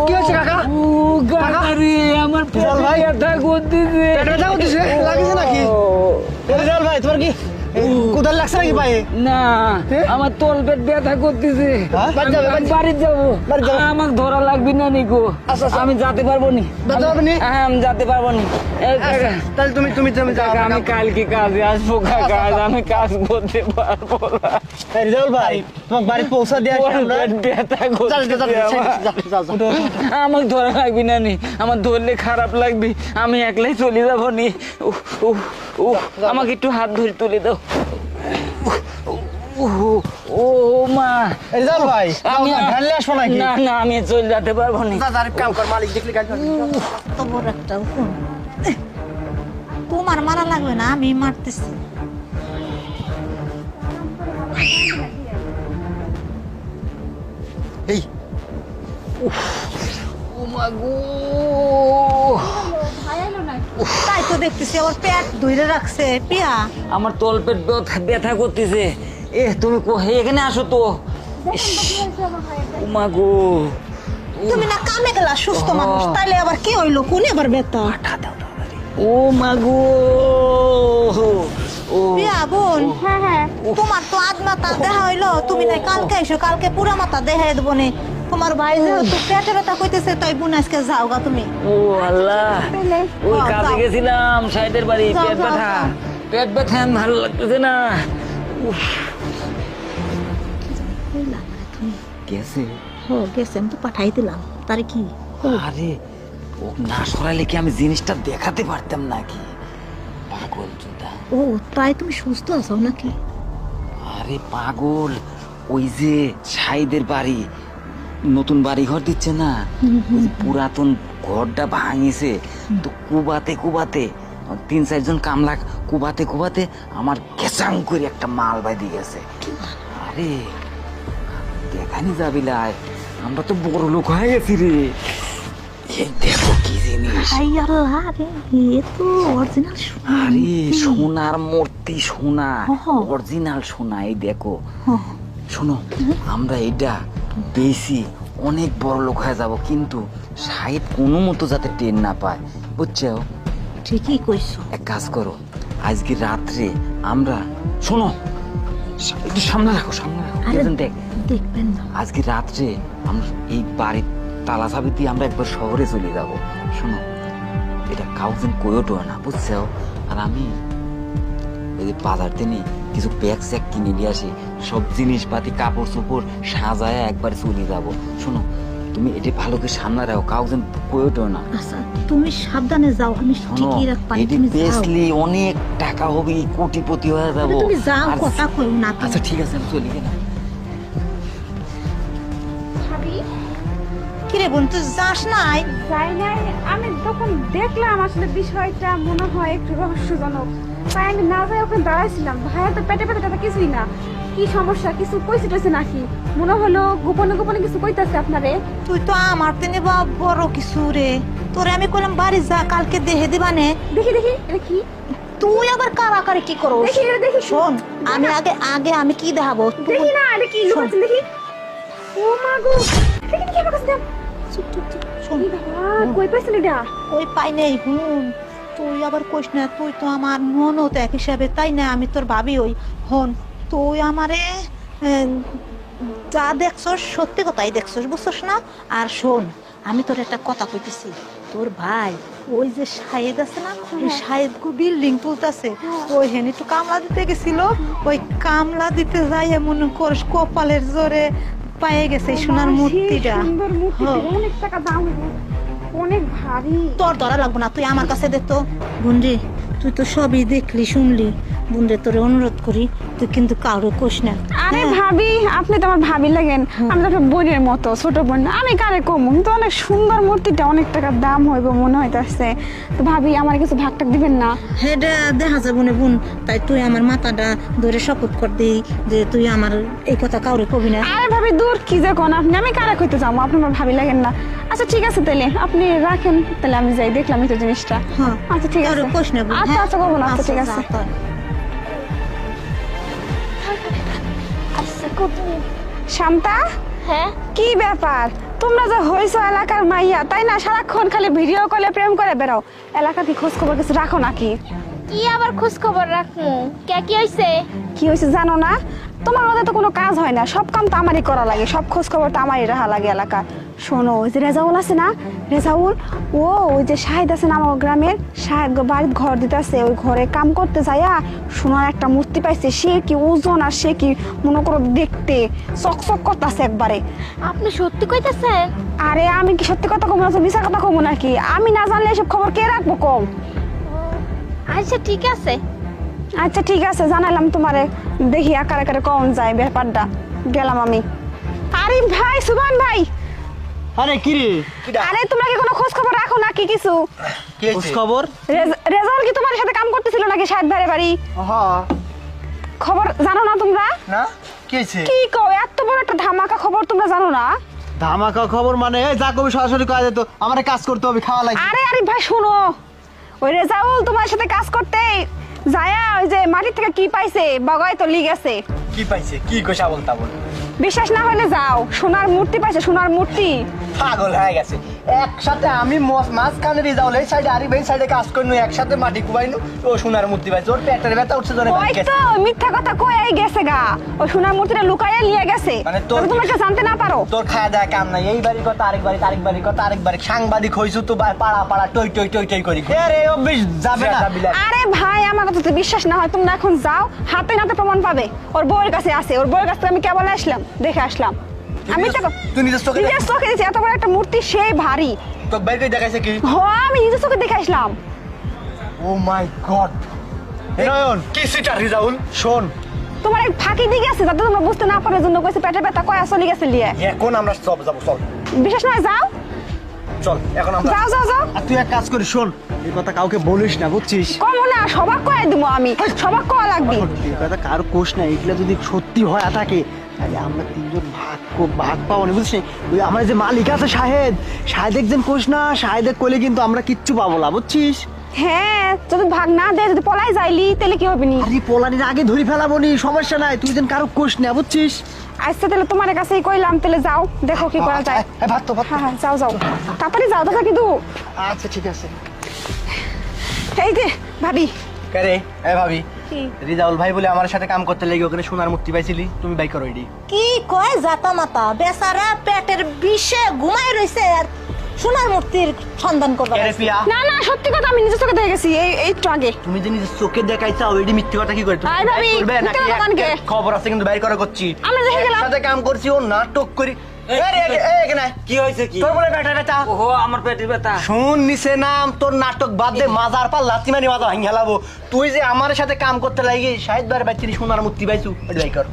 কি হয়েছে কাকা ও গাড়ি আমার ভাই? ব্যথা করতেছে পেট ব্যথা করতেছে? লাগিছে নাকি? রেজাল ভাই তোমার কি কোদাল লাগছে নাকি পায়ে? না আমার তল পেট ব্যথা করতেছে। হ্যাঁ? বাড়ি যাবে, আমাকে ধরা লাগবে না নিকো আচ্ছা, আচ্ছা। আমি যেতে পারব নি? হ্যাঁ আমি যেতে পারব নি। তাহলে তুমি তুমি তুমি আমি কালকে কাজে আসব কাকা। আজ আমি কাজ করতে পারব না। ভাই বাড়ি পৌঁছা ব্যথা। আমাকে ধরা লাগবে না নি। আমার ধরলে খারাপ লাগবে। আমি একলাই চলে যাব নি। উহ, উহ, আমাকে একটু হাত ধরে তুলে দাও। ও মা। রেজাল ভাই আমি ঢাললে আসব নাকি? না না আমি চলে যেতে পারব না। আরে কাম কর মালিক দেখলি গাড়ি চালাচ্ছে। বড় একটা তোমার মারা লাগবে না আমি মারতেছি। এই ও মা গো। তো দেখতেছি আবার পেট ধরে রাখছে। পিয়া। আমার তল পেট ব্যথা- ব্যথা করতেছে। এ তুমি এখানে আসো তো। ইস, ও মা গো। তুমি না কামে গেলা সুস্থ মানুষ তাইলে আবার কি হইল? কোন আবার বেতা ও মা গো। ও। পিয়া বোন। হ্যাঁ হ্যাঁ। তোমার তো আজ মাথা দেখা হইল। তুমি না কালকে এসো কালকে পুরা মাথা দেখা দেবো নে। তোমার ভাই যেহেতু পেটে ব্যথা কইতেছে তাই বোন আজকে যাও গা তুমি। ও আল্লাহ ওই কাজে গেছিলাম সাইডের বাড়ি পেট ব্যথা। পেট ব্যথা আমি ভালো লাগতেছে না। গেছে? ও গেছে আমি তো পাঠাই দিলাম। তার কি? আরে ও না সরাইলে কি আমি জিনিসটা দেখাতে পারতাম নাকি? পাগল চোদা ও তাই তুমি সুস্থ আছো নাকি? আরে পাগল ওই যে সাইদের বাড়ি নতুন বাড়ি ঘর দিচ্ছে না। ওই পুরাতন ঘরটা ভাঙিছে তো কুবাতে কুবাতে তিন চারজন কামলা কুবাতে কুবাতে আমার কেসাং করে একটা মাল বাইদি গেছে। আরে দেখানি যাবি লাই আমরা তো বড় লোক হয়ে গেছি রে। এই দেখো কি জিনিস। আরে সোনার মূর্তি সোনা অরিজিনাল সোনা এই দেখো। শোনো আমরা এটা বেশি অনেক বড় লোক হয়ে যাব কিন্তু সাহেব কোনো মতো যাতে ট্রেন না পায় বুঝছ? ঠিকই কইছো। এক কাজ করো আজকে রাত্রে আমরা শোনো একটু সামনে রাখো সামনে রাখো দেখ। দেখবেন না। আজকে রাত্রে আমরা এই বাড়ির তালা চাবি দিয়ে আমরা একবার শহরে চলে যাব। শোনো এটা কাউকে কয়োটো না বুঝছ? আর আমি ওই যে বাজার থেকে কিছু ব্যাগ স্যাগ কিনে নিয়ে আসি সব জিনিসপাতি কাপড় চোপড় সাজায় একবার চলে যাব। শোনো তুমি এটা ভালো করে সামনে রাখো কাউকে কয়োটো না। আচ্ছা তুমি সাবধানে যাও আমি ঠিকই রাখবানি এটি তুমি যাও। বেচলি অনেক টাকা হবে কোটিপতি হয়ে যাব। তুমি যাও কথা কইও না আচ্ছা ঠিক আছে আমি চলি গেলাম কিরে বোন তুই যাস নাই? যাই নাই আমি তখন দেখলাম আসলে বিষয়টা মনে হয় একটু রহস্যজনক। তাই আমি না যাই ওখানে দাঁড়াইছিলাম। ভাইয়া তো পেটে পেটে ব্যথা কিছুই না। কি সমস্যা? কিছু কইছে টইছে নাকি? মনে হলো গোপনে গোপনে কিছু কইতাছে আপনারে। তুই তো আমার তেনে বা বড় কিছু রে। তোরে আমি কইলাম বাড়ি যা কালকে দেহে দিবানে। দেখি দেখি এটা কি? তুই আবার কারাকারি কি করো দেখি, এটা দেখি। শোন আমি আগে আগে আমি কি দেখাবো? দেখি না এটা কি? দেখি। ও মা গো। দেখি দেখি আমার কাছে। দেন। চুপ, চুপ, চুপ, শোন। কই এটা? পাই নেই তুই আবার কইস না তুই তো আমার ননদ এক হিসাবে তাই না? আমি তোর ভাবি ওই হন। তুই আমারে যা দেখছস সত্যি কথাই দেখছস বুঝছস না? আর শোন আমি তোর একটা কথা কইতেছি। তোর ভাই ওই যে শাহেদ আছে না ওই শাহেদ বিল্ডিং তুলতেছে ওই হেন একটু কামলা দিতে গেছিল ওই কামলা দিতে যাই মনে করিস কপালের জোরে পায়ে গেছে সোনার মূর্তিটা। অনেক টাকা দাম অনেক ভারী। তোর ধরা লাগবো না তুই আমার কাছে দে তো। বুনরি তুই তো সবই দেখলি শুনলি। বুনরে তোরে অনুরোধ করি তুই কিন্তু কারও কোষ না। আরে হ্যাঁ। ভাবি আপনি তো আমার ভাবি লাগেন। আমি তো একটা বোনের মতো ছোট বোন আমি কারে কম? কিন্তু অনেক সুন্দর মূর্তিটা অনেক টাকার দাম হইব মনে হইতাছে। তো ভাবি আমার কিছু ভাগ টাক দিবেন না? হেডা দেখা যাব না বোন তাই তুই আমার মাথাটা ধরে শপথ কর দিই যে তুই আমার এই কথা কাউরে কবি না। আরে ভাবি দূর কি যে কোন আপনি? আমি কারে কইতে যাব? আপনি আমার ভাবি লাগেন না। আচ্ছা ঠিক আছে তাহলে আপনি রাখেন তাহলে আমি যাই দেখলাম এই তো জিনিসটা। হ্যাঁ। আচ্ছা ঠিক আছে। বোন আচ্ছা হ্যাঁ? আচ্ছা করব না। আচ্ছা ঠিক আছে। শান্তা? হ্যাঁ? কি ব্যাপার? তোমরা যে হইছো এলাকার মাইয়া তাই না? সারাক্ষণ খালি ভিডিও কলে প্রেম করে বেরো এলাকাতে খোঁজ খবর কিছু রাখো নাকি? কি আবার খোঁজ খবর রাখমু কে কি হইছে? কি হয়েছে জানো না? তোমার মধ্যে তো কোনো কাজ হয় না। সব কাম তো আমারই করা লাগে সব খোঁজ খবর তো আমারই রাখা লাগে এলাকার শোনো ওই যে রেজাউল আছে না? রেজাউল ও ওই যে শাহিদ আছে না আমার গ্রামের? শাহেদ বাড়ির ঘর দিতেছে ওই ঘরে কাম করতে যাইয়া সোনার একটা মূর্তি পাইছে। সে কি ওজন আর সে কি মনে করো দেখতে চকচক করতেছে একবারে। আপনি সত্যি কইতাছেন? আরে আমি কি সত্যি কথা কমো না মিশা কথা কমো নাকি? আমি না জানলে এসব খবর কে রাখব কম আচ্ছা ঠিক আছে। আচ্ছা ঠিক আছে জানালাম তোমারে। দেখি আকারে আকারে কম যায় ব্যাপারটা। গেলাম আমি। আরে ভাই সুবান ভাই! আরে কি রে? আরে তোমরা কি কোনো খোঁজ খবর রাখো নাকি কিছু? খোঁজ খবর রেজ- রেজাউল কি তোমার সাথে কাম করতেছিল নাকি ভাইয়ের বাড়ি? হ্যাঁ খবর জানো না তোমরা? না? কি হয়েছে? কি কও এত বড় একটা ধামাকা খবর তোমরা জানো না? ধামাকা খবর মানে এই যা কবি সরাসরি করা যেত আমার কাজ করতে হবে খাওয়া লাগে আরে আরে ভাই শোনো। ওই রেজাউল তোমার সাথে কাজ করতে যায়া ওই যে মাটির থেকে কি পাইছে? বগায় তো লি আছে। কি পাইছে? কি কইসা বলতা বল বিশ্বাস না হলে যাও। সোনার মূর্তি পাইছে সোনার মূর্তি। পাগল হয়ে গেছে। একসাথে আমি মাঝখানে রিজাউল এই সাইডে আরিফ এই সাইডে কাজ করিনু একসাথে মাটি কুবাইনু। ও সোনার মূর্তি ওর পেটের ব্যথা উঠছে জোরে মিথ্যা কথা কই গেছে গা। ওই সোনার মূর্তিটা লুকাইয়া নিয়ে গেছে। মানে তোর- তোমাকে জানতে না পারো। তোর খাওয়া দাওয়া কাম নাই। এই বাড়ির কথা আরেক বাড়ি আরেক বাড়ির কথা আরেক বাড়ি সাংবাদিক হইছু তো পাড়া পাড়া টই টই টই টই করি। আরে যাবে না। আরে ভাই আমার কথা যদি বিশ্বাস না হয়। তোমরা এখন যাও হাতে নাতে প্রমাণ পাবে। ওর বউয়ের কাছে আছে। ওর বউয়ের কাছে আমি কেবল আসলাম দেখে আসলাম। আমি তো তুই নিজের চোখে নিজের চোখে দিয়েছি এত বড় একটা মূর্তি সেই ভারী। তো বাইরে দেখাইছে কি? হ আমি নিজের চোখে দেখে আসলাম। ও মাই গড। নয়ন কি সিটা রিজাউল? শোন। তোমার এক ফাঁকি দিয়ে গেছে যাতে তোমরা বুঝতে না পারার জন্য কইছে পেটে ব্যথা কয়া চলে গেছে লিয়ে। এখন আমরা সব যাব চল। বিশ্বাস নয় যাও। চল এখন আমরা যাও যাও যাও। আর তুই এক কাজ করিস শোন এই কথা কাউকে বলিস না বুঝছিস? কমো না সবাক কয়ে দিব আমি। সবাক কয়া লাগবে। কথা কার কোষ না এগুলো যদি সত্যি হয় থাকে তাহলে আমরা তিনজন ভাগ কো- ভাগ পাবো না বুঝছিস? ওই আমার যে মালিক আছে শাহেদ শাহেদ একজন কোষ না শাহেদের কইলে কিন্তু আমরা কিচ্ছু পাবো না বুঝছিস? হ্যাঁ যদি ভাগ না দেয় যদি পলাই যাইলি তাহলে কি হবে নি? আরে পোলানির আগে ধরে ফেলাবো নি সমস্যা নাই তুই যেন কারও কোষ না বুঝছিস? আচ্ছা তাহলে তোমার কাছেই কইলাম তাহলে যাও দেখো কি করা যায়। ভাত তো ভাত। হ্যাঁ হ্যাঁ যাও যাও। তাড়াতাড়ি যাও দাদা কিন্তু। আচ্ছা ঠিক আছে। এই যে ভাবি। কারে? এ ভাবি। কি? রিজাউল ভাই বলে আমার সাথে কাম করতে লেগে ওখানে সোনার মূর্তি পাইছিলি তুমি বাই করো এডি। কি কয় জাতা মাতা বেচারা পেটের বিষে ঘুমাই রইছে আর সোনার মূর্তির সন্ধান করবার কারে আছে। পিয়া। না না সত্যি কথা আমি নিজের চোখে দেখে গেছি এই এই একটু আগে। তুমি যে নিজের চোখে দেখাইছাও এডি মিথ্যে কথা কি করে? তুমি আয় ভাবি, করবে? খবর আছে কিন্তু বাইর করা করছি। আমরা দেখে গেলাম। একসাথে কাম করছি ও নাটক করি। কি হয়েছে কি? তোর বলে ওহো আমার পেটের ব্যথা। শুন নাম তোর নাটক বাদ দে মাজার মারি মাজা ভাঙি হেলাবো তুই যে আমার সাথে কাম করতে লাগি শাহিদ বার বাচ্চারি সোনার মূর্তি পাইছু এডি বাই কর।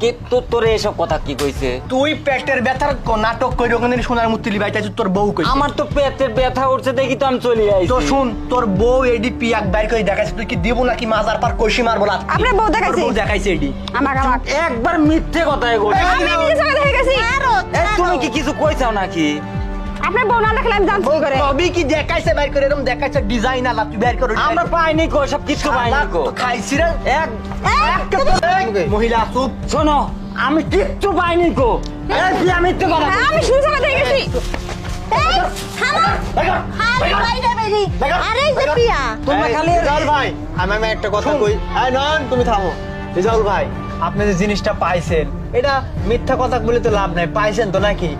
কে তোর তোরে এসব কথা কি কইছে? তুই পেটের ব্যথার ক- নাটক করি ওখানে সোনার মূর্তি লিবাই চাইছু তোর বউ কই আমার তো পেটের ব্যথা উঠছে দেখি তো আমি চলে আইছি। তো শুন তোর বউ এডি পিয়াক বাইর করে দেখাইছে তুই কি দিব নাকি মাজার পার কষি মারবো বলা আপনার বউ দেখাইছে? বউ দেখাইছে? এডি। আমার আমার। একবার মিথ্যে কথা এগো আমি নিজে চোখে দেখে গেছি আরও, এই, তুমি কি কিছু কইছাও নাকি? আপনার বউ না দেখলে আমি জানছি কি করে? কবি কি দেখাইছে? বাইর করে এরকম দেখাইছে ডিজাইন আলা তুই বাইর করে? আমরা পাইনি কো সব কিছু পাইনি কো খাইছি রে। এক এক মহিলা চুপ। শোনো আমি কিচ্ছু পাইনি কো। এই কি আমি কথা হ্যাঁ, আমি এই, থামো। আরে, বাইরে বেরি। আরে, এই যে পিয়া। তোমরা খালি- রিজাল ভাই আমি আমি একটা কথা কই। এই নন তুমি থামো। রিজাল ভাই আপনি যে জিনিসটা পাইছেন এটা মিথ্যা কথা বলে তো লাভ নাই। পাইছেন তো নাকি?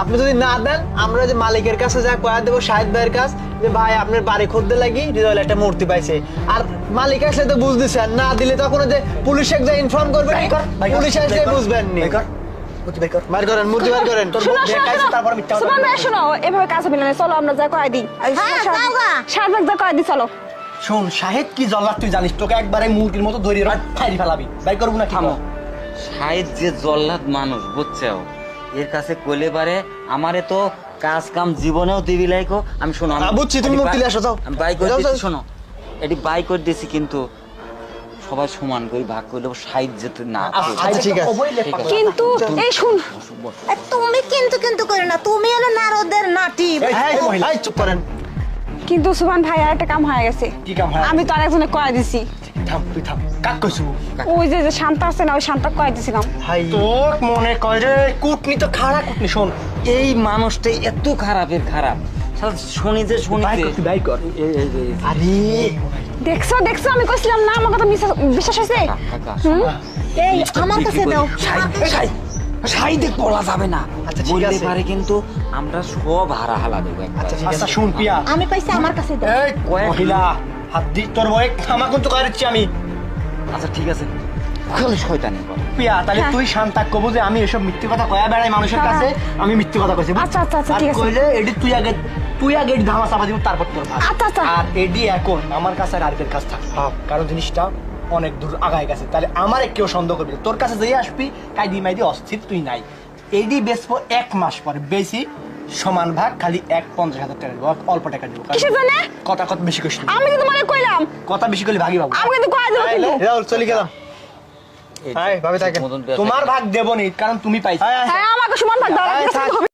আপনি যদি না দেন আমরা যে মালিকের কাছে যা কয়া দেবো শাহিদ ভাইয়ের কাছে যে ভাই আপনার বাড়ি খুঁজতে লাগি রিজাল একটা মূর্তি পাইছে। আর মালিক আসলে তো বুঝতেছেন না দিলে তখন যে পুলিশ এক ইনফর্ম করবে পুলিশ আসলে বুঝবেন নি। বার করেন মূর্তি বার করেন। তোর শোনো বউ শোনো দেখাইছে তারপর মিথ্যা শোনো এভাবে কাজ হবে না চলো আমরা যা কয় দিই। হ্যাঁ, ভাগ যা কয় দিই চলো। শোন শাহেদ কি জল্লাদ তুই জানিস? তোকে একবারে মুরগির মতো ধরিয়ে ফেলাবি। বাই করব না থামো। যে জল্লাদ মানুষ বুঝছ এর কাছে কইলে পারে আমারে তো কাজ কাম জীবনেও দিবি লাইকো আমি শোনো আমি- বুঝছি, তুমি মুক্তি নিয়ে আসো, যাও। আমি বাই করে দিছি শোনো এটি বাই করে দিছি কিন্তু সবাই সমান করে ভাগ করলে সাইদ যেতে না আচ্ছা, ঠিক আছে। কিন্তু এই শুন তুমি কিন্তু কিন্তু করে না তুমি হলো নারদের নাটি এই, চুপ করেন। কিন্তু সুবান ভাই আর একটা কাম হয়ে গেছে। কি কাম হয়ে আমি তো আরেকজনে কয় দিছি। থাম তুই থাম। কাক কইছু ওই যে যে শান্তা আছে না ওই শান্তা কয়ে দিছিলাম। তোর মনে কয় রে কুটনি তো খাড়া কুটনি শোন। এই মানুষটা এত খারাপের খারাপ। শুনি যে শুনি বাই কর তুই বাই কর। এই- এই- এই- আরে। দেখছ দেখছ আমি কইছিলাম না আমার কথা বিশ্বাস বিশ্বাস হয়েছে? কাকা, হুম? এই আমার কাছে দাও। সাই সাইদে বলা যাবে না। আচ্ছা, ঠিক আছে। পারে কিন্তু আমরা সব হারা হালা দেবো আচ্ছা শুন পিয়া। আমি পাইছি আমার কাছে দাও। এই মহিলা। হাত দি তোর বয়ে ক্ষমা কিন্তু আমি আচ্ছা ঠিক আছে খালি শয়তানি কর পিয়া তাহলে হ্যাঁ। তুই শান্তা কবু যে আমি এসব মিথ্যে কথা কয়া বেড়াই মানুষের হ্যাঁ। কাছে আমি মিথ্যে কথা কইছি? আচ্ছা, আচ্ছা, আচ্ছা, ঠিক আছে। কইলে এডি তুই আগে তুই আগে এডি ধামা চাপা দিব তারপর তোর আচ্ছা, আচ্ছা। আর এডি এখন আমার কাছে আর কাছে থাক কারণ জিনিসটা অনেক দূর আগায় গেছে তাহলে আমার কেউ সন্দেহ করবি তোর কাছে যেই আসবি কাইদি মাইদি অস্থির তুই নাই এডি বেচবো এক মাস পরে বেশি সমান ভাগ খালি এক পঞ্চাশ হাজার টাকা দেবো। অল্প টাকা দেবো কিসের জন্য? কথা কত বেশি করছি আমি তো মানে কইলাম। কথা বেশি করলে ভাগি বাবু। আমি কিন্তু কয়ে দেবো কিন্তু। রাহুল চলে গেলাম। তোমার ভাগ দেবনি কারণ তুমি পাইছো। হ্যাঁ আমাকে সমান ভাগ দাও